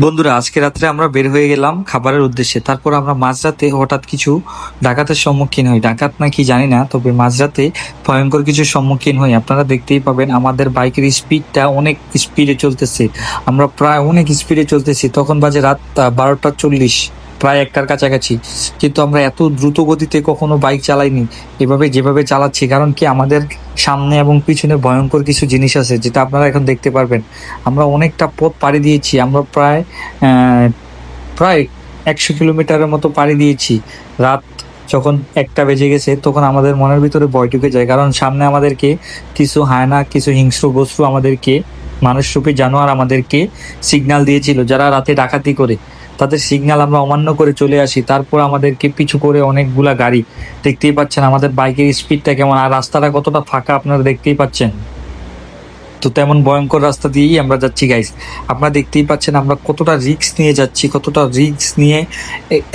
বন্ধুরা, আজকে রাত্রে আমরা বের হয়ে গেলাম খাবারের উদ্দেশ্যে। তারপর আমরা মাঝরাতে হঠাৎ কিছু ডাকাতের সম্মুখীন হই। ডাকাত না কি জানি না, তবে মাঝরাতে ভয়ঙ্কর কিছু সম্মুখীন হই। আপনারা দেখতেই পাবেন, আমাদের বাইকের স্পিডটা অনেক স্পিডে চলতেছে। আমরা প্রায় অনেক স্পিডে চলতেছি। তখন বাজে রাত বারোটা চল্লিশ। প্রায় একটার কাছাকাছি। কিন্তু আমরা এত দ্রুত গতিতে কখনো বাইক চালাইনি। এভাবে যেভাবে চালাচ্ছি, কারণ কি আমাদের সামনে এবং পিছনে ভয়ঙ্কর কিছু জিনিস আছে, যেটা আপনারা এখন দেখতে পারবেন। আমরা অনেকটা পথ পাড়ি দিয়েছি, আমরা প্রায় প্রায় একশো কিলোমিটারের মতো পাড়ি দিয়েছি। রাত যখন একটা বেজে গেছে, তখন আমাদের মনের ভিতরে ভয় ঢুকে যায়, কারণ সামনে আমাদেরকে কিছু হায়না, কিছু হিংস্র বস্তু আমাদেরকে, মানুষরূপী জানোয়ার আমাদেরকে সিগন্যাল দিয়েছিল, যারা রাতে ডাকাতি করে। তাদের সিগন্যাল আমরা অমান্য করে চলে আসি। তারপর আমাদেরকে পিছু করে অনেকগুলা গাড়ি। দেখতেই পাচ্ছেন আমাদের বাইকের স্পিডটা কেমন, আর রাস্তাটা কতটা ফাঁকা আপনারা দেখতেই পাচ্ছেন। তো তেমন ভয়ঙ্কর রাস্তা দিয়েই আমরা যাচ্ছি গাইস আপনারা দেখতেই পাচ্ছেন আমরা কতটা রিক্স নিয়ে যাচ্ছি, কতটা রিক্স নিয়ে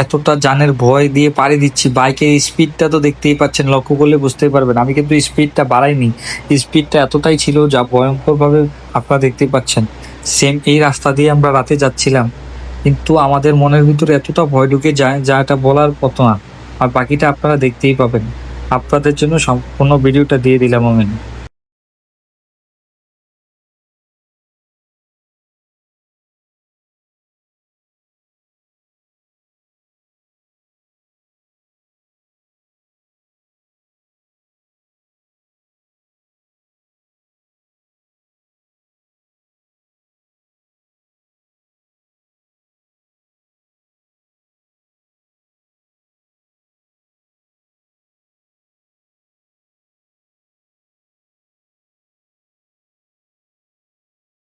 এতটা জানের ভয় দিয়ে পাড়ি দিচ্ছি। বাইকের স্পিডটা তো দেখতেই পাচ্ছেন, লক্ষ্য করলে বুঝতেই পারবেন। আমি কিন্তু স্পিডটা বাড়াইনি। স্পিডটা এতটাই ছিল যা ভয়ঙ্করভাবে আপনারা দেখতেই পাচ্ছেন। সেম এই রাস্তা দিয়ে আমরা রাতে যাচ্ছিলাম। কিন্তু আমাদের মনের ভিতরে এতটা ভয় ঢুকে যায়, যা এটা বলার মতো না। আর বাকিটা আপনারা দেখতেই পাবেন। আপনাদের জন্য সম্পূর্ণ ভিডিওটা দিয়ে দিলাম আমি।